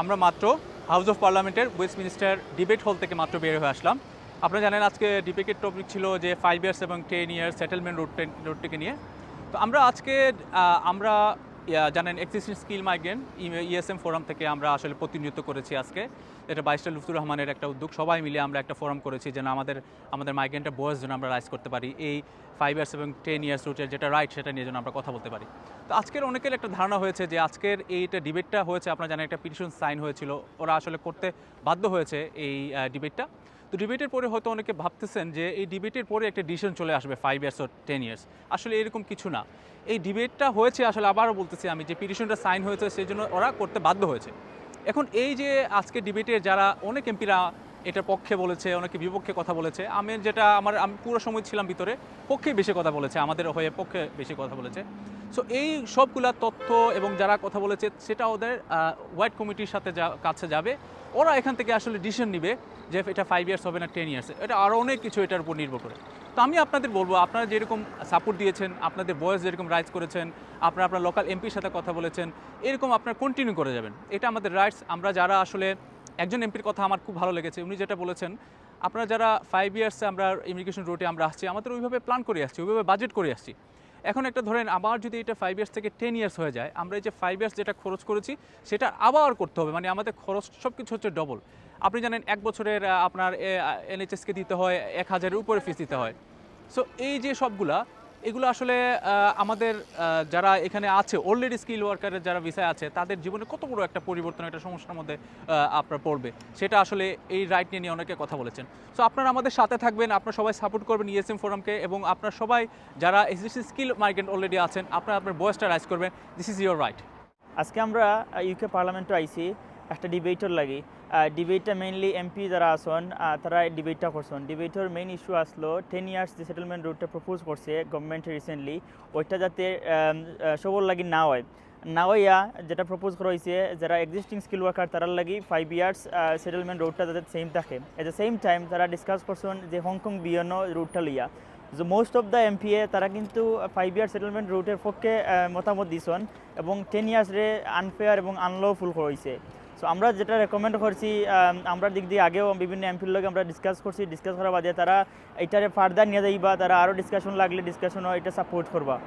আমরা মাত্র house of পার্লামেন্টের ওয়েস্টমিনিস্টার ডিবেট হল থেকে মাত্র বের হয়ে আসলাম। আপনারা জানেন আজকে ডিবেটের টপিক ছিল যে ফাইভ ইয়ার্স এবং টেন ইয়ার্স সেটেলমেন্ট রোড রোডটিকে নিয়ে। তো আমরা আজকে আমরা জানেন existing skill migrant ESM forum থেকে আমরা আসলে প্রতিনিধিত্ব করেছি আজকে। এটা বাইশটা লুফতুর রহমানের একটা উদ্যোগ। সবাই মিলে আমরা একটা ফোরাম করেছি যেন আমাদের আমাদের মাইগ্রেন্টের বয়স যেন আমরা রাইজ করতে পারি। এই ফাইভ ইয়ার্স এবং টেন ইয়ার্স রুটের যেটা রাইট সেটা নিয়ে যেন আমরা কথা বলতে পারি। তো আজকের অনেকের একটা ধারণা হয়েছে যে আজকের এইটা ডিবেটটা হয়েছে, আপনারা জানেন একটা পিটিশন সাইন হয়েছিল। ওরা আসলে করতে বাধ্য হয়েছে এই ডিবেটটা তো ডিবেটের পরে হয়তো অনেকে ভাবতেছেন যে এই ডিবেটের পরে একটা ডিসিশন চলে আসবে ফাইভ ইয়ার্স ও টেন ইয়ার্স আসলে এরকম কিছু না। এই ডিবেটটা হয়েছে, আসলে আবারও বলতেছি আমি যে পিটিশনটা সাইন হয়েছে, সেই জন্য ওরা করতে বাধ্য হয়েছে। এখন এই যে আজকে ডিবেটের যারা অনেক এমপিরা এটার পক্ষে বলেছে, অনেকে বিপক্ষে কথা বলেছে। আমি যেটা, আমার, আমি পুরো সময় ছিলাম ভিতরে পক্ষে বেশি কথা বলেছে, আমাদের হয়ে পক্ষে বেশি কথা বলেছে। সো এই সবগুলা তথ্য এবং যারা কথা বলেছে, সেটা ওদের হোয়াইট কমিটির সাথে যা, কাছে যাবে। ওরা এখান থেকে আসলে ডিসিশন নিবে যে এটা ফাইভ ইয়ার্স হবে না টেন ইয়ার্স এটা আরও অনেক কিছু এটার উপর নির্ভর করে। তো আমি আপনাদের বলব, আপনারা যেরকম সাপোর্ট দিয়েছেন, আপনাদের বয়স যেরকম রাইজ করেছেন, আপনারা আপনার লোকাল এমপির সাথে কথা বলেছেন, এরকম আপনারা কন্টিনিউ করে যাবেন। এটা আমাদের রাইটস আমরা যারা আসলে একজন এমপির কথা আমার খুব ভালো লেগেছে। উনি যেটা বলেছেন, আপনারা যারা ফাইভ ইয়ার্সে আমরা ইমিগ্রেশন রুটে আমরা আসছি, আমাদের ওইভাবে প্ল্যান করে আসছি, ওইভাবে বাজেট করে আসছি। এখন একটা ধরেন, আবার যদি এটা ফাইভ ইয়ার্স থেকে টেন ইয়ার্স হয়ে যায়, আমরা এই যে ফাইভ ইয়ার্স যেটা খরচ করেছি, সেটা আবার করতে হবে। মানে আমাদের খরচ সব কিছু হচ্ছে ডবল আপনি জানেন, এক বছরের আপনার এনএইচএসকে দিতে হয়, এক হাজারের উপরে ফিস দিতে হয়। সো এই যে সবগুলা এগুলো আসলে আমাদের যারা এখানে আছে অলরেডি স্কিল ওয়ার্কারের যারা ভিসায় আছে, তাদের জীবনে কত বড় একটা পরিবর্তন, একটা সমস্যার মধ্যে আপনার পড়বে। সেটা আসলে এই রাইট নিয়ে নিয়ে অনেকে কথা বলেছেন। সো আপনারা আমাদের সাথে থাকবেন, আপনারা সবাই সাপোর্ট করবেন ইএসএম ফোরামকে এবং আপনারা সবাই যারা এক্সিস্টিং স্কিল মাইগ্রেন্ট অলরেডি আছেন, আপনারা আপনার বয়সটা রাইজ করবেন। দিস ইজ ইয়োর রাইট আজকে আমরা ইউকে পার্লামেন্টে আইছি। একটা ডিবেটর লাগি। ডিবেটটা মেইনলি এমপি যারা আসন তারা ডিবেটটা করছেন। ডিবেটর মেইন ইস্যু আসলো টেন ইয়ার্স যে সেটেলমেন্ট রুটটা প্রপোজ করছে গভর্নমেন্ট রিসেন্টলি ওইটা যাতে সবর লাগি না হয়। না হইয়া যেটা প্রপোজ করা হয়েছে যারা এক্সিস্টিং স্কিল ওয়ার্কার তারার লাগি ফাইভ ইয়ার্স সেটেলমেন্ট রুটটা যাতে সেম থাকে। এট দ্য সেম টাইম তারা ডিসকাস করছেন যে হংকং বিয়নো রুটটা লইয়া। যে মোস্ট অফ দ্য এমপিএ তারা কিন্তু ফাইভ ইয়ার সেটেলমেন্ট রুটের পক্ষে মতামত দিছেন এবং টেন ইয়ার্সরে আনফেয়ার এবং আনলফুল হয়েছে সো আমরা যেটা রেকমেন্ড করছি আম, আমরা দিক দিয়ে আগেও বিভিন্ন এমপির লগে আমরা ডিসকাস করছি ডিসকাস করার বাদে তারা এটারে ফার্দার নিয়ে যাইবা তারা আরও ডিসকাশন লাগলে ডিসকাশনও এটা সাপোর্ট করবা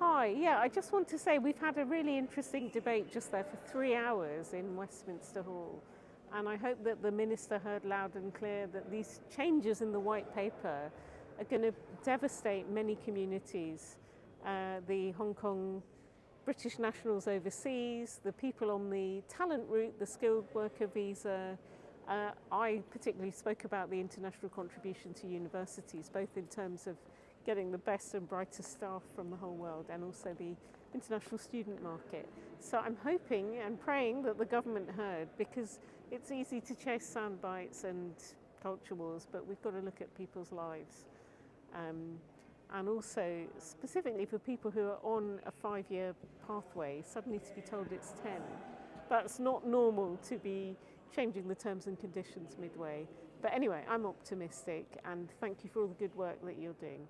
Hi, yeah, I just want to say we've had a really interesting debate just there for three hours in Westminster Hall. And I hope that the Minister heard loud and clear that these changes in the White Paper are going to devastate many communities. Uh, the Hong Kong British nationals overseas, the people on the talent route, the skilled worker visa. Uh, I particularly spoke about the international contribution to universities, both in terms of getting the best and brightest staff from the whole world and also the international student market. So I'm hoping and praying that the government heard because it's easy to chase sound bites and culture wars, but we've got to look at people's lives. Um, and also, specifically for people who are on a five year pathway, suddenly to be told it's 10. That's not normal to be changing the terms and conditions midway. But anyway, I'm optimistic and thank you for all the good work that you're doing.